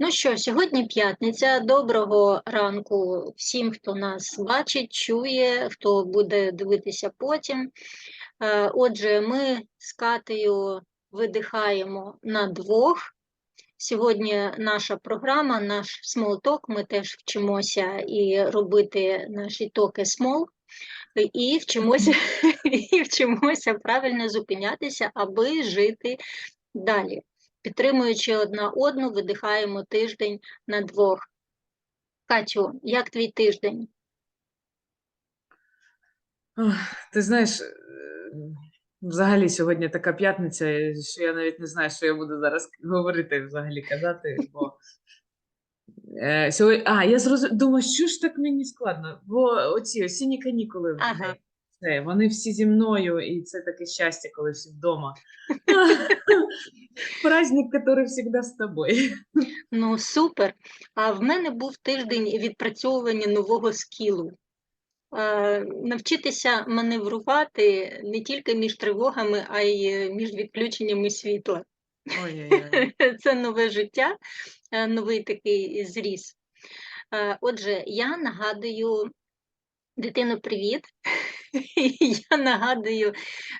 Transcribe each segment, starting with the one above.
Ну що, сьогодні п'ятниця. Доброго ранку всім, хто нас бачить, чує, хто буде дивитися потім. Е, Отже, ми з Катею видихаємо на двох. Сьогодні наша програма, наш смолток. Ми теж вчимося і робити наші токи смол. І вчимося, і вчимося правильно зупинятися, аби жити далі. Підтримуючи одна одну, видихаємо тиждень на двох. Катю, як твій тиждень? Ох, Ти знаєш, е, взагалі сьогодні така п'ятниця, що я навіть не знаю, що я буду зараз говорити, взагалі казати, бо е, сьогодні... А, я зрозу... думаю, що ж так мені складно, бо оці осінні канікули Ага. Це, вони всі зі мною, і це таке щастя, коли всі вдома. Праздник, який завжди з тобою. Ну, супер. А в мене був тиждень відпрацьовування нового скілу. Е, Навчитися маневрувати не тільки між тривогами, а й між відключеннями світла. Ой-ой-ой. Це нове життя, е, новий такий зріс. Е, Отже, я нагадую, дитино, привіт. Я нагадую,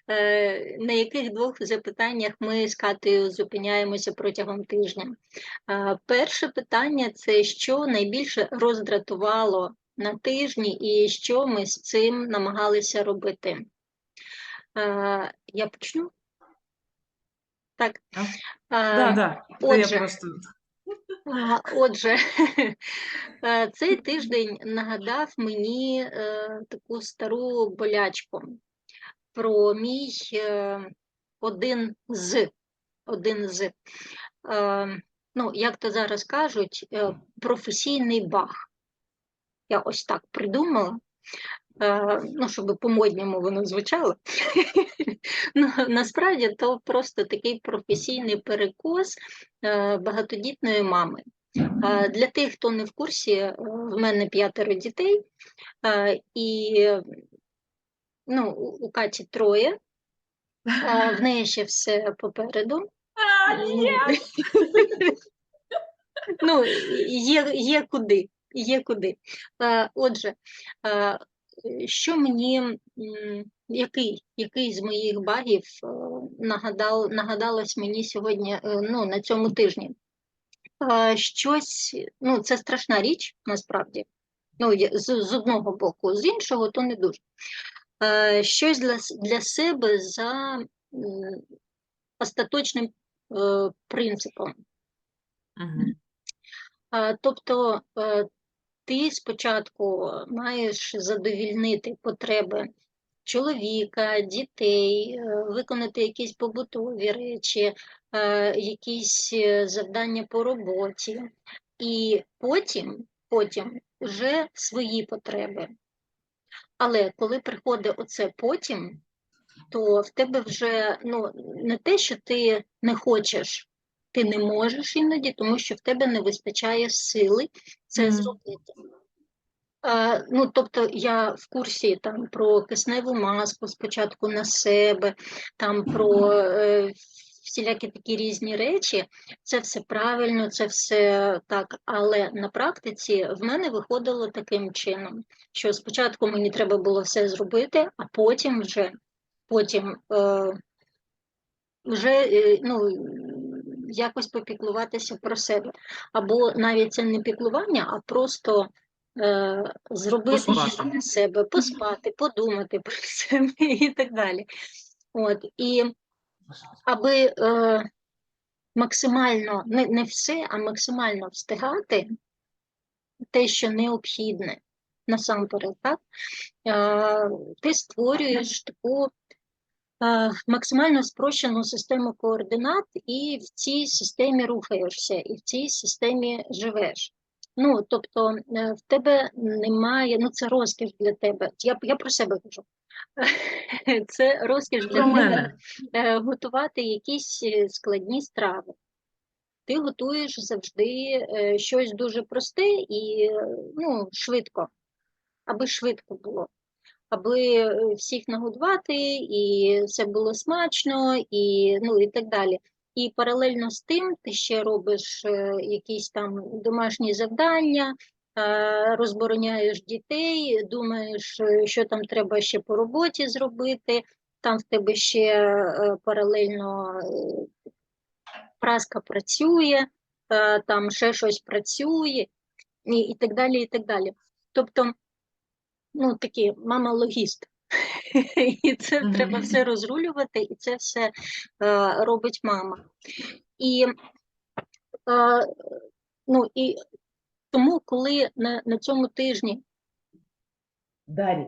е, на яких двох запитаннях ми з Катею зупиняємося протягом тижня. Перше питання це що найбільше роздратувало на тижні і що ми з цим намагалися робити. Я почну? Так. Да, да. Отже. я просто Отже, е, цей тиждень нагадав мені е, таку стару болячку. Про мій е, один з, один з, ну, як то зараз кажуть, професійний баг. Я ось так придумала, ну, щоб по-модньому воно звучало. Ну, насправді то просто такий професійний перекос е, багатодітної мами. Е, Для тих, хто не в курсі, е, в мене п'ятеро дітей, е, і ну, у Каті троє, в неї ще все попереду. А, ні! Ну, є, є куди, є куди. Е, Отже, е, що мені, який, який з моїх багів е, нагадав, нагадалось мені сьогодні, е, ну, на цьому тижні? Е, Щось, ну, це страшна річ, насправді. Ну, з, з одного боку, з іншого, то не дуже. Е, Щось для, для себе за остаточним е, принципом. Мгм. А, Тобто е, ти спочатку маєш задовільнити потреби чоловіка, дітей, е, виконати якісь побутові речі, е, якісь е, завдання по роботі, і потім, потім вже свої потреби. Але коли приходить оце потім, то в тебе вже ну, не те, що ти не хочеш, ти не можеш іноді, тому що в тебе не вистачає сили це зробити. А, ну, тобто я в курсі там про кисневу маску спочатку на себе, там про е, всілякі такі різні речі. Це все правильно, це все так. Але на практиці в мене виходило таким чином, що спочатку мені треба було все зробити, а потім вже потім е, вже е, ну, якось попіклуватися про себе. Або навіть це не піклування, а просто е, зробити щось для себе, поспати, подумати про себе і так далі. От, і аби е, максимально, не, не все, а максимально встигати те, що необхідне насамперед, так? Е, ти створюєш таку максимально спрощену систему координат, і в цій системі рухаєшся, і в цій системі живеш. Ну, тобто, е, в тебе немає, ну це розкіш для тебе. Я, я про себе кажу. Це розкіш для мене. е, готувати якісь е, складні страви. Ти готуєш завжди е, щось дуже просте і е, ну, швидко, аби швидко було, аби е, всіх нагодувати, і це було смачно, і, ну, і так далі. і паралельно з тим ти ще робиш е, якісь там домашні завдання, е, розбороняєш дітей, думаєш, що там треба ще по роботі зробити. Там в тебе ще паралельно праска працює, там ще щось працює, і, і так далі, і так далі. Тобто, ну такі мама логіст. І це треба все розрулювати, і це все е, робить мама. І, е, ну, і тому, коли на, на цьому тижні Дарі,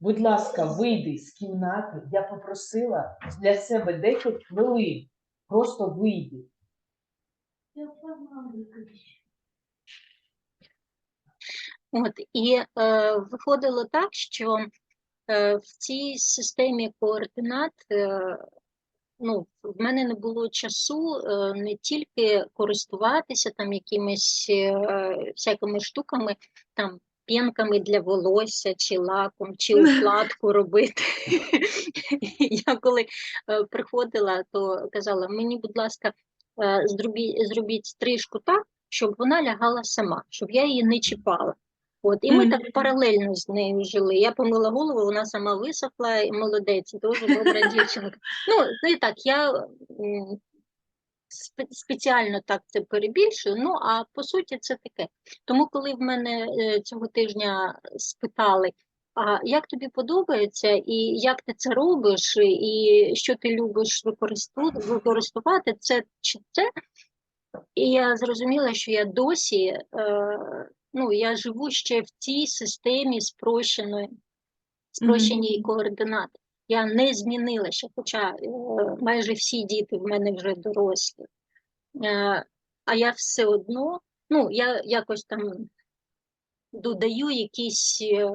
будь ласка, вийди з кімнати. Я попросила для себе 10 хвилин. Просто вийди. От, і е, виходило так, що е, в цій системі координат е, ну, в мене не було часу е, не тільки користуватися там якимись е, всякими штуками, там пінками для волосся, чи лаком, чи укладку робити. Я коли е, приходила, то казала, мені, будь ласка, е, зробіть стрижку так, щоб вона лягала сама, щоб я її не чіпала. От, і ми так паралельно з нею жили. Я помила голову, вона сама висохла, і молодець, дуже добра дівчинка. Ну, ну і так, я спеціально так це перебільшую, ну а по суті це таке. Тому, коли в мене е, цього тижня спитали, а як тобі подобається, і як ти це робиш, і що ти любиш використовувати, це чи це? І я зрозуміла, що я досі, е, ну, я живу ще в цій системі спрощеної, спрощеній координат. Я не змінилася, хоча е, майже всі діти в мене вже дорослі. Е, а я все одно, ну, я якось там додаю якісь е,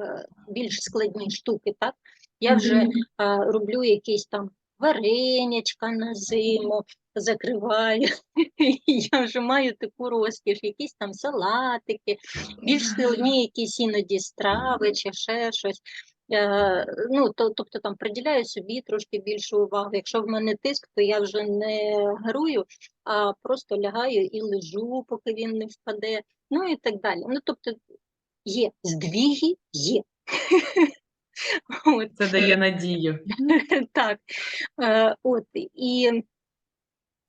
більш складні штуки, так? Я вже а, роблю якісь там варенячка на зиму, закриваю. Я вже маю таку розкіш, якісь там салатики, більш складні якісь іноді страви чи ще щось. Е, ну, то, тобто там приділяю собі трошки більшу увагу. Якщо в мене тиск, то я вже не гарую, а просто лягаю і лежу, поки він не впаде. Ну і так далі. Ну, тобто є здвіги, є. От. Це дає надію. Так, е, от і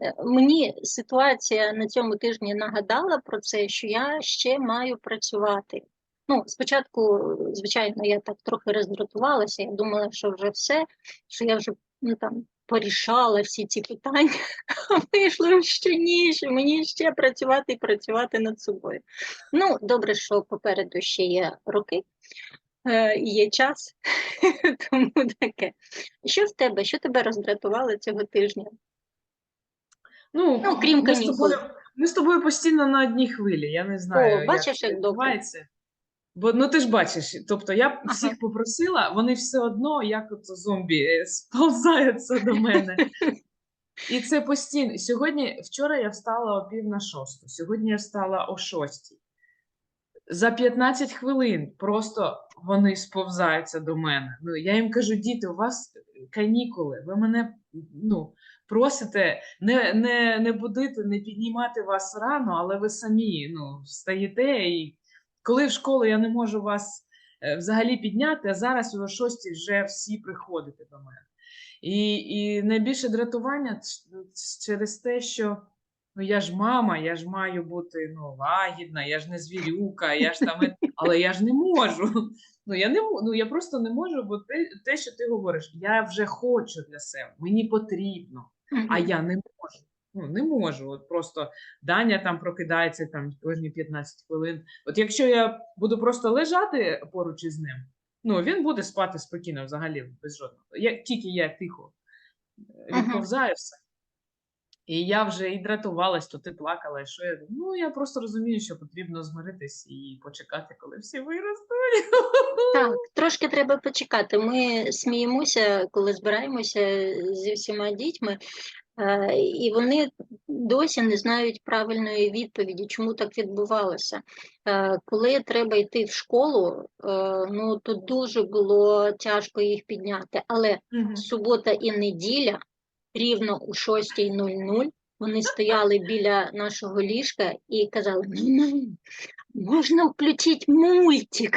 е, мені ситуація на цьому тижні нагадала про це, що я ще маю працювати. Ну, спочатку, звичайно, я так трохи роздратувалася, я думала, що вже все, що я вже ну, там порішала всі ці питання, а вийшло, що ні, що мені ще працювати і працювати над собою. Ну, добре, що попереду ще є роки, є час, тому таке. Що в тебе? Що тебе роздратувало цього тижня? Ну, Ну, крім ми з канікул. тобою, ми з тобою постійно на одній хвилі. Я не знаю, бачиш, це як добре. Бо ну ти ж бачиш, тобто я Ага. всіх попросила, вони все одно, як от зомбі, е, сповзаються до мене. І це постійно. Сьогодні, вчора я встала о пів на шосту, сьогодні я встала о шостій. За 15 хвилин просто вони сповзаються до мене. Ну, я їм кажу, діти, у вас канікули, ви мене ну, просите не, не, не будити, не піднімати вас рано, але ви самі ну, встаєте. І коли в школу я не можу вас е, взагалі підняти, а зараз о 6 вже всі приходите до мене. І, і найбільше дратування через те, що ну, я ж мама, я ж маю бути ну, лагідна, я ж не звірюка, я ж там, але я ж не можу. Ну я не ну, я просто не можу, бо те, те, що ти говориш, я вже хочу для себе, мені потрібно, а я не можу. Ну, не можу. От просто Даня там прокидається там кожні 15 хвилин. От якщо я буду просто лежати поруч із ним, ну він буде спати спокійно взагалі без жодного. Я, тільки я тихо відповзаю все. І я вже і дратувалась, то ти плакала, і що я ну я просто розумію, що потрібно змиритись і почекати, коли всі виростуть. Так, трошки треба почекати. Ми сміємося, коли збираємося зі всіма дітьми, е, і вони досі не знають правильної відповіді, чому так відбувалося. Е, Коли треба йти в школу, е, ну то дуже було тяжко їх підняти. Але субота і неділя рівно у 6.00 вони стояли біля нашого ліжка і казали: «Мам, можна включити мультик.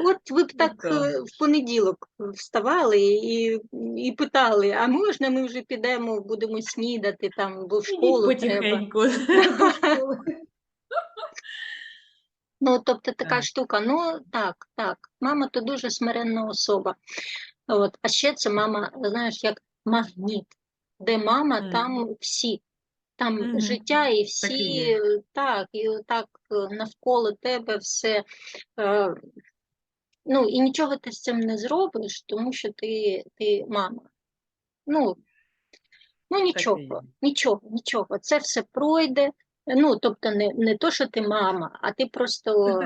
От ви б так е, в понеділок вставали і, і питали, а можна ми вже підемо, будемо снідати там, бо в школу треба. Ну, тобто така Так. штука. Ну так, так. Мама то дуже смиренна особа. От. А ще це мама, знаєш, як магніт. Де мама, Мгм. там всі. Там Мгм. життя і Так і всі, е, так, і так навколо тебе все. Е, ну, і нічого ти з цим не зробиш, тому що ти, ти мама. Ну, ну нічого, нічого, нічого. Це все пройде. Ну, тобто не, не то, що ти мама, а ти просто,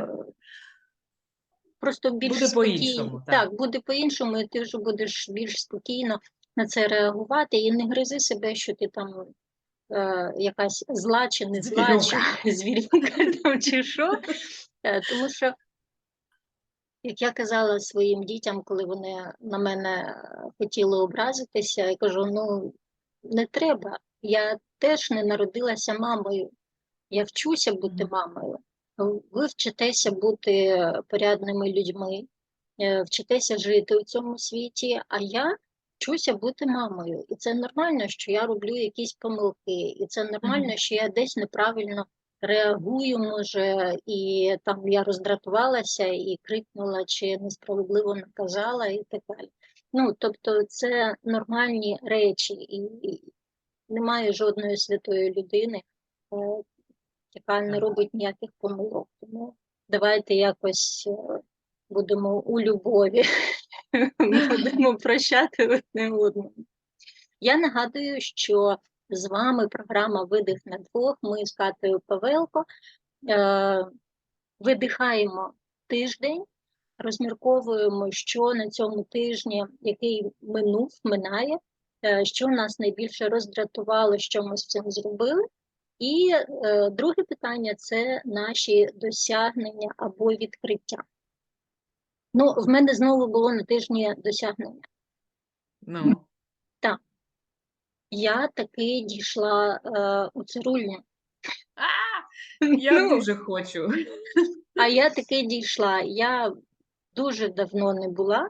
просто більш Буде спокій- по-іншому, так. Так, буде по-іншому, і ти вже будеш більш спокійно на це реагувати і не гризи себе, що ти там е, якась зла чи не зла, чи звірюка там, чи що. Е, Тому що, як я казала своїм дітям, коли вони на мене хотіли образитися, я кажу: ну не треба. Я теж не народилася мамою. Я вчуся бути мамою. Ви вчитеся бути порядними людьми, е, вчитеся жити у цьому світі, а я вчуся бути мамою. І це нормально, що я роблю якісь помилки, і це нормально, що я десь неправильно реагую, може, і там я роздратувалася і крикнула, чи несправедливо наказала, і так далі. Ну, тобто, це нормальні речі, і, немає жодної святої людини, е, яка не робить ніяких помилок. Тому давайте якось е, будемо у любові, будемо прощати одне одному. Я нагадую, що з вами програма Видих на двох. Ми з Катею Павелко е, видихаємо тиждень, розмірковуємо, що на цьому тижні, який минув, минає, е, що нас найбільше роздратувало, що ми з цим зробили. І е, друге питання це наші досягнення або відкриття. Ну, в мене знову було на тижні досягнення. Ну, Я таки дійшла е, у цирульню. я Ну, дуже хочу. А я таки дійшла. Я дуже давно не була.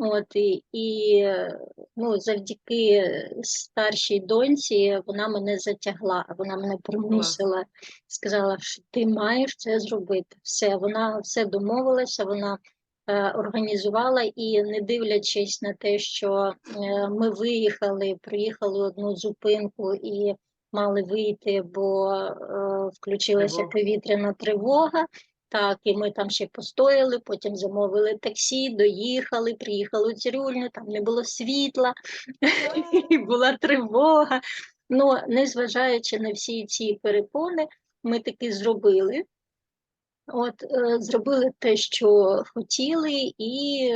От, і, і е, ну, завдяки старшій доньці вона мене затягла, вона мене примусила, сказала, що ти маєш це зробити. Все, вона все домовилася, вона е, організувала і не дивлячись на те, що е, ми виїхали, проїхали одну зупинку і мали вийти, бо е, включилася повітряна тривога. Так, і ми там ще постояли, потім замовили таксі, доїхали, приїхали у цирюльню, там не було світла, була тривога. Ну, незважаючи на всі ці перепони, ми таки зробили. От, е, зробили те, що хотіли, і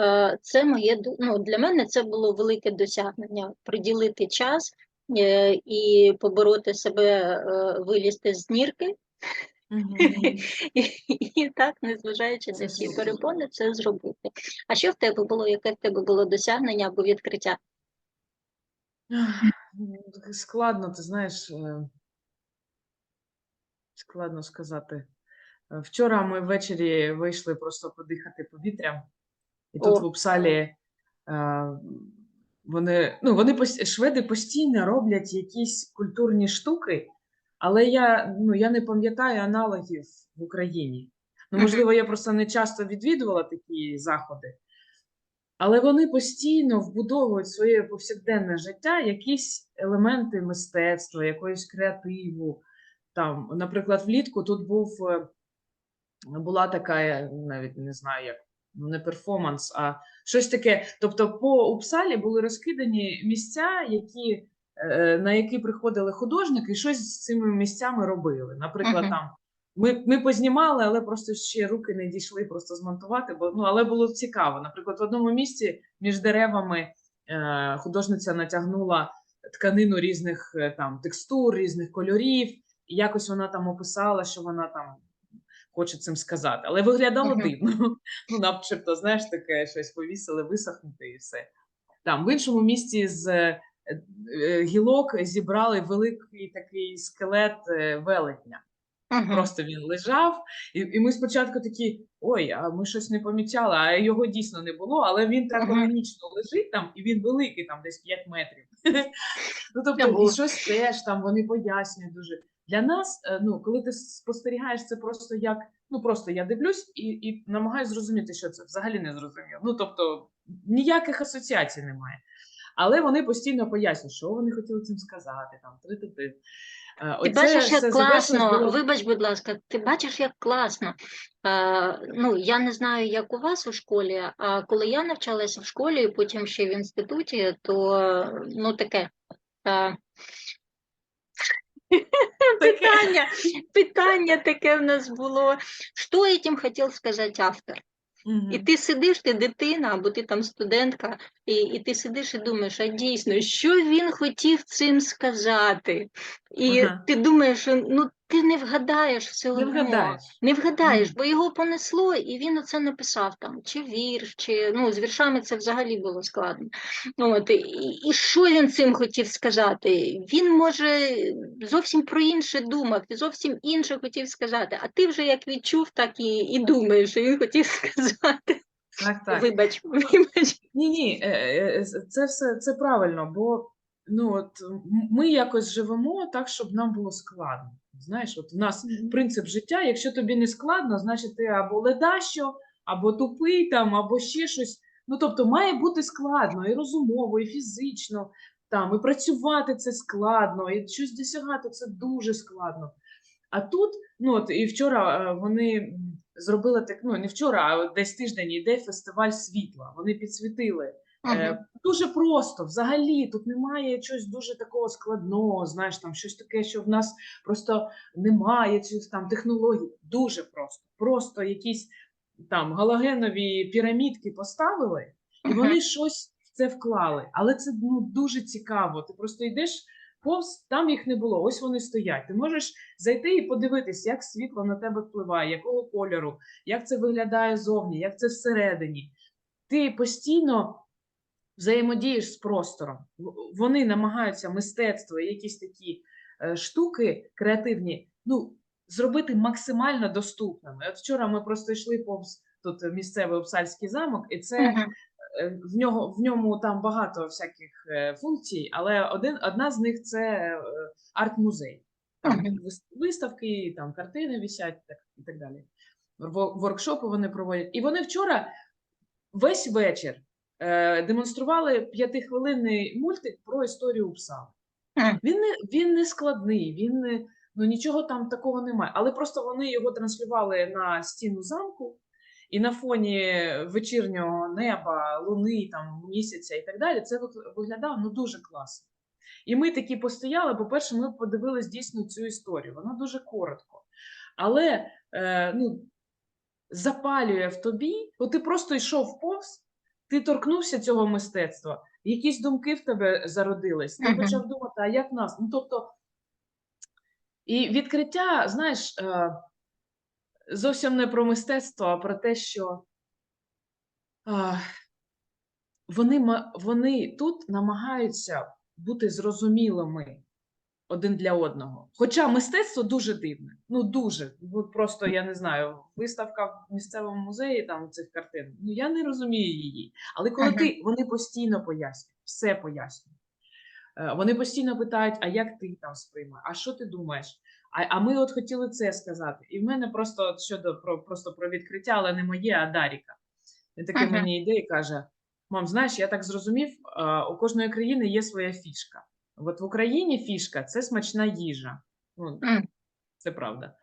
е, це моє ну, для мене це було велике досягнення приділити час е, і побороти себе, е, вилізти з нірки. І, і так, незважаючи на всі перепони, це зробити. А що в тебе було? Яке в тебе було досягнення або відкриття? Складно, ти знаєш, е, складно сказати. Вчора ми ввечері вийшли просто подихати повітрям, і тут О. в Упсалі е, вони, ну, вони шведи постійно роблять якісь культурні штуки, але я, ну, я не пам'ятаю аналогів в Україні. Ну, можливо, я просто не часто відвідувала такі заходи. Але вони постійно вбудовують в своє повсякденне життя якісь елементи мистецтва, якоїсь креативу. Там, наприклад, влітку тут був е, була така, навіть не знаю, як ну, не перформанс, а щось таке. Тобто, по Упсалі були розкидані місця, які, на які приходили художники, і щось з цими місцями робили. Наприклад, Мгм. там ми, ми познімали, але просто ще руки не дійшли просто змонтувати, бо ну але було цікаво. Наприклад, в одному місці між деревами е, художниця натягнула тканину різних е, там текстур, різних кольорів, і якось вона там описала, що вона там хоче цим сказати. Але виглядало Мгм. дивно. Ну, начебто, знаєш, таке щось повісили, висохнути і все. Там в іншому місці з е, е, гілок зібрали великий такий скелет е, велетня. Мгм. Просто він лежав, і, і ми спочатку такі: ой, а ми щось не помічали, а його дійсно не було, але він так органічно лежить там, і він великий, там десь 5 метрів. Ну, тобто, і щось теж там вони пояснюють дуже. Для нас, е, ну, коли ти спостерігаєш це просто як, ну просто я дивлюсь і, і намагаюся зрозуміти, що це взагалі не зрозуміло. Ну, тобто, ніяких асоціацій немає. Але вони постійно пояснюють, що вони хотіли цим сказати, там, три-ти-ти. Е, Ти бачиш, як класно. було- Вибач, будь ласка, ти бачиш, як класно. Е, ну, я не знаю, як у вас у школі, а коли я навчалася в школі, і потім ще в інституті, то ну таке. Е, питання, питання таке в нас було. Що этим хотів сказати автор? Мгм. І ти сидиш, ти дитина, або ти там студентка, і, і ти сидиш і думаєш, а дійсно, що він хотів цим сказати? І Ага. ти думаєш, ну ти не вгадаєш все Не одно. вгадаєш. Не вгадаєш, бо його понесло, і він оце написав там, чи вірш, чи ну з віршами це взагалі було складно. От і, і що він цим хотів сказати? Він може зовсім про інше думав, і зовсім інше хотів сказати. А ти вже як відчув, так і, і думаєш, що він хотів сказати. Так, так. Вибач, вибач. Ні, ні, е, е, з- це все це правильно, бо ну от ми якось живемо так, щоб нам було складно. Знаєш, от у нас принцип життя, якщо тобі не складно, значить ти або ледащо, або тупий там, або ще щось. Ну тобто має бути складно і розумово, і фізично, там, і працювати це складно, і щось досягати це дуже складно. А тут, ну от і вчора е, вони зробили так, ну не вчора, а десь тиждень йде фестиваль світла. Вони підсвітили. Е, Дуже просто, взагалі, тут немає чогось дуже такого складного, знаєш, там щось таке, що в нас просто немає цих там технологій. Дуже просто. Просто якісь там галогенові пірамідки поставили, і вони щось в це вклали. Але це ну, дуже цікаво. Ти просто йдеш повз, там їх не було. Ось вони стоять. Ти можеш зайти і подивитись, як світло на тебе впливає, якого кольору, як це виглядає зовні, як це всередині. Ти постійно взаємодієш з простором. Вони намагаються мистецтво і якісь такі е, штуки креативні, ну, зробити максимально доступними. От вчора ми просто йшли повз тут місцевий Обсальський замок, і це е, в нього в ньому там багато всяких е, функцій, але один одна з них це арт-музей. Там виставки, там картини висять так, і так далі. Во- Воркшопи вони проводять. І вони вчора весь вечір демонстрували п'ятихвилинний мультик про історію пса. Він не, він не складний, він не, ну нічого там такого немає. Але просто вони його транслювали на стіну замку, і на фоні вечірнього неба, луни, там, місяця і так далі, це виглядало ну, дуже класно. І ми такі постояли. По-перше, ми подивились дійсно цю історію. Вона дуже коротко. Але е, ну, запалює в тобі, от ти просто йшов повз, ти торкнувся цього мистецтва, якісь думки в тебе зародились, ти почав думати, а як нас? Ну, тобто, і відкриття, знаєш, е, зовсім не про мистецтво, а про те, що вони, вони тут намагаються бути зрозумілими один для одного. Хоча мистецтво дуже дивне. Ну дуже. Просто я не знаю, виставка в місцевому музеї там цих картин. Ну я не розумію її. Але коли Мгм. ти вони постійно пояснюють, все пояснюють. Е, Вони постійно питають, а як ти там сприймаєш, а що ти думаєш? А, а ми от хотіли це сказати. І в мене просто щодо про просто про відкриття, але не моє, а Даріка. Він таки Мгм. мені йде і каже: Мам, знаєш, я так зрозумів, е, у кожної країни є своя фішка. От в Україні фішка це смачна їжа. Ну, це правда.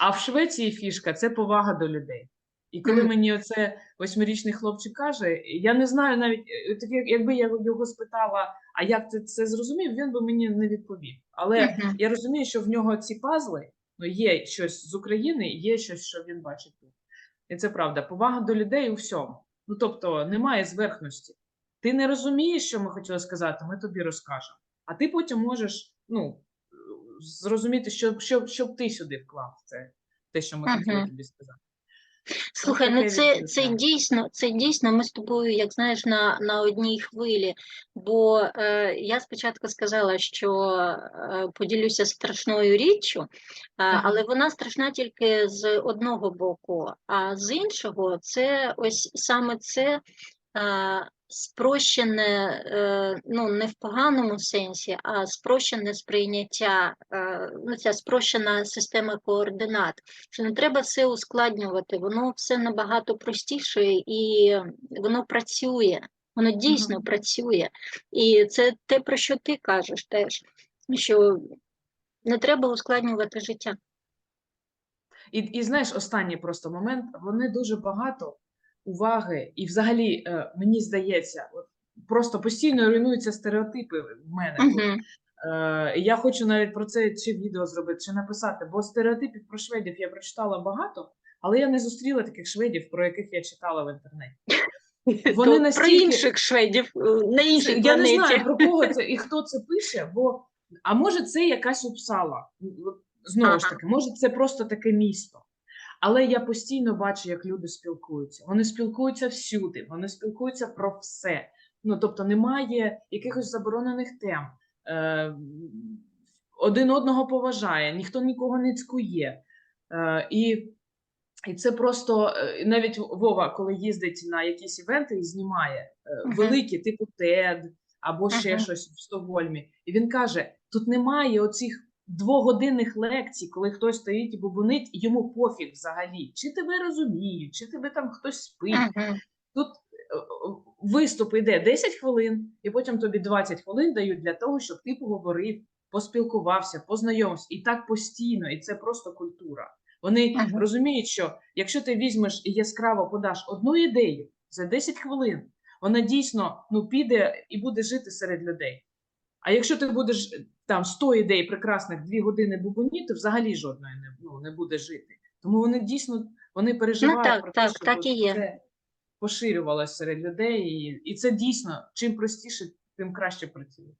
А в Швеції фішка це повага до людей. І коли мені оце восьмирічний хлопчик каже, я не знаю навіть, е, якби я його спитала, а як ти це зрозумів, він би мені не відповів. Але Мгм. я розумію, що в нього ці пазли, ну є щось з України, є щось, що він бачить тут. І це правда. Повага до людей у всьому. Ну тобто немає зверхності. Ти не розумієш, що ми хотіли сказати, ми тобі розкажемо. А ти потім можеш ну, зрозуміти, що, що, що ти сюди вклав це, те, що ми хотіли Мгм. тобі сказати. Слухай, ну це, це дійсно, це дійсно ми з тобою, як знаєш, на, на одній хвилі. Бо е, я спочатку сказала, що е, поділюся страшною річчю, е, але вона страшна тільки з одного боку, а з іншого, це ось саме це. е, Спрощене, е, ну не в поганому сенсі, а спрощене сприйняття, е, ну ця спрощена система координат що не треба все ускладнювати, воно все набагато простіше і воно працює, воно дійсно Мгм. працює. І це те, про що ти кажеш теж, що не треба ускладнювати життя. І, і знаєш, останній просто момент, вони дуже багато уваги, і взагалі, е, мені здається, от просто постійно руйнуються стереотипи в мене. Угу. Е, я хочу навіть про це чи відео зробити, чи написати, бо стереотипів про шведів я прочитала багато, але я не зустріла таких шведів, про яких я читала в інтернеті. Вони Про настільки- інших шведів е, на іншій я планеті. не знаю про кого це і хто це пише, бо а може це якась Упсала. Знову ж таки, може, це просто таке місто. Але я постійно бачу, як люди спілкуються. Вони спілкуються всюди, вони спілкуються про все. Ну тобто немає якихось заборонених тем. Е, один одного поважає, ніхто нікого не цькує. Е, і, і це просто е, навіть Вова, коли їздить на якісь івенти і знімає Мгм. великі, типу TED або ще Мгм. щось в Стокгольмі. І він каже: тут немає оцих двогодинних лекцій, коли хтось стоїть і бубонить, йому пофіг взагалі, чи тебе розуміють, чи тебе там хтось спить. Мгм. Тут е, виступ йде 10 хвилин, і потім тобі 20 хвилин дають для того, щоб ти поговорив, поспілкувався, познайомився. І так постійно, і це просто культура. Вони Мгм. розуміють, що якщо ти візьмеш і яскраво подаш одну ідею за 10 хвилин, вона дійсно ну, піде і буде жити серед людей. А якщо ти будеш там 100 ідей прекрасних дві години бубоніти, взагалі жодної не, ну, не буде жити. Тому вони дійсно вони переживають Ну так, про так, те, щоб так і є. це поширювалося серед людей, і, і це дійсно чим простіше, тим краще працює.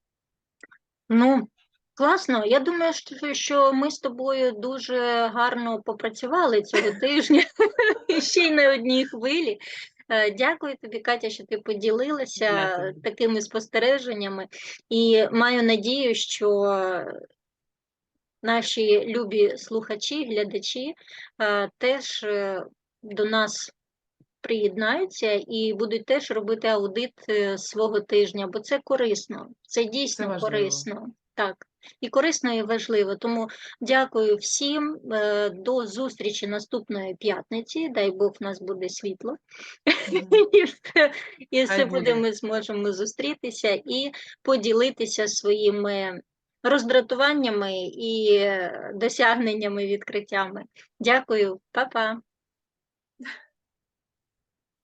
Ну, класно. Я думаю, що, що ми з тобою дуже гарно попрацювали цього тижня ще й на одній хвилі. Е, Дякую тобі, Катя, що ти поділилася тобі. такими спостереженнями. І маю надію, що наші любі слухачі, глядачі е, теж е, до нас приєднаються і будуть теж робити аудит свого тижня, бо це корисно, це дійсно важливо. корисно. Так, і корисно, і важливо. Тому дякую всім. е, До зустрічі наступної п'ятниці. Дай Бог, в нас буде світло. І все, буде. ми зможемо зустрітися і поділитися своїми роздратуваннями і е, досягненнями, відкриттями. Дякую, па-па.